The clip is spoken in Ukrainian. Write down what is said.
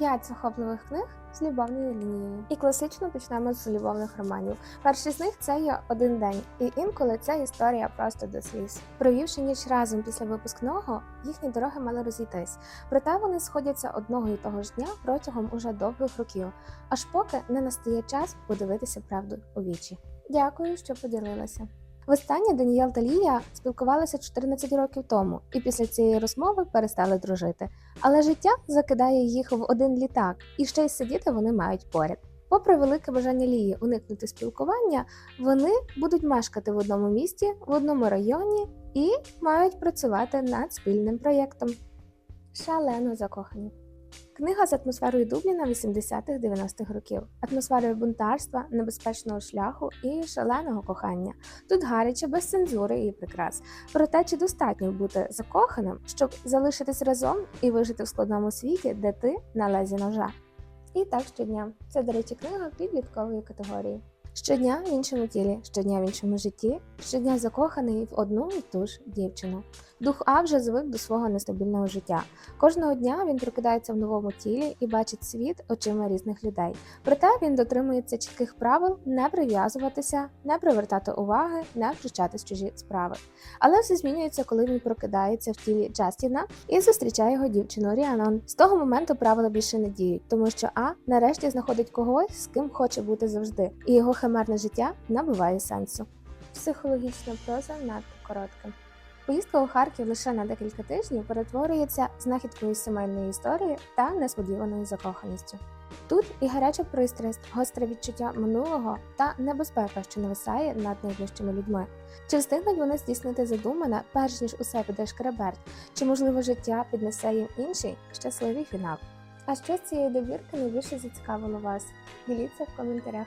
П'ять захопливих книг з любовною лінією. І класично почнемо з любовних романів. Перший з них це є один день, і інколи це історія просто до сліз. Провівши ніч разом після випускного, їхні дороги мали розійтись. Проте вони сходяться одного і того ж дня протягом уже довгих років, аж поки не настає час подивитися правду у вічі. Дякую, що поділилася. Востаннє Даніел та Лія спілкувалися 14 років тому, і після цієї розмови перестали дружити. Але життя закидає їх в один літак, і ще й сидіти вони мають поряд. Попри велике бажання Лії уникнути спілкування, вони будуть мешкати в одному місті, в одному районі і мають працювати над спільним проєктом. Шалено закохані. Книга з атмосферою Дубліна 80-х-90-х років, атмосферою бунтарства, небезпечного шляху і шаленого кохання. Тут гаряче без цензури і прикрас. Проте чи достатньо бути закоханим, щоб залишитись разом і вижити в складному світі, де ти на лезі ножа? І так щодня. Це, до речі, книга підліткової категорії. Щодня в іншому тілі, щодня в іншому житті, щодня закоханий в одну і ту ж дівчину. Дух А вже звик до свого нестабільного життя. Кожного дня він прокидається в новому тілі і бачить світ очима різних людей. Проте він дотримується чітких правил не прив'язуватися, не привертати уваги, не втручатись в чужі справи. Але все змінюється, коли він прокидається в тілі Джастіна і зустрічає його дівчину Ріанон. З того моменту правила більше не діють, тому що А нарешті знаходить когось, з ким хоче бути завжди, і його химерне життя набуває сенсу. Психологічна проза надто коротка. Поїздка у Харків лише на декілька тижнів перетворюється знахідкою сімейної історії та несподіваною закоханістю. Тут і гаряча пристрасть, гостре відчуття минулого та небезпека, що нависає над найближчими людьми. Чи встигнуть вони здійснити задумане, перш ніж усе піде шкреберть? Чи можливо життя піднесе їм інший щасливий фінал? А що з цієї добірки найбільше зацікавило вас? Діліться в коментарях.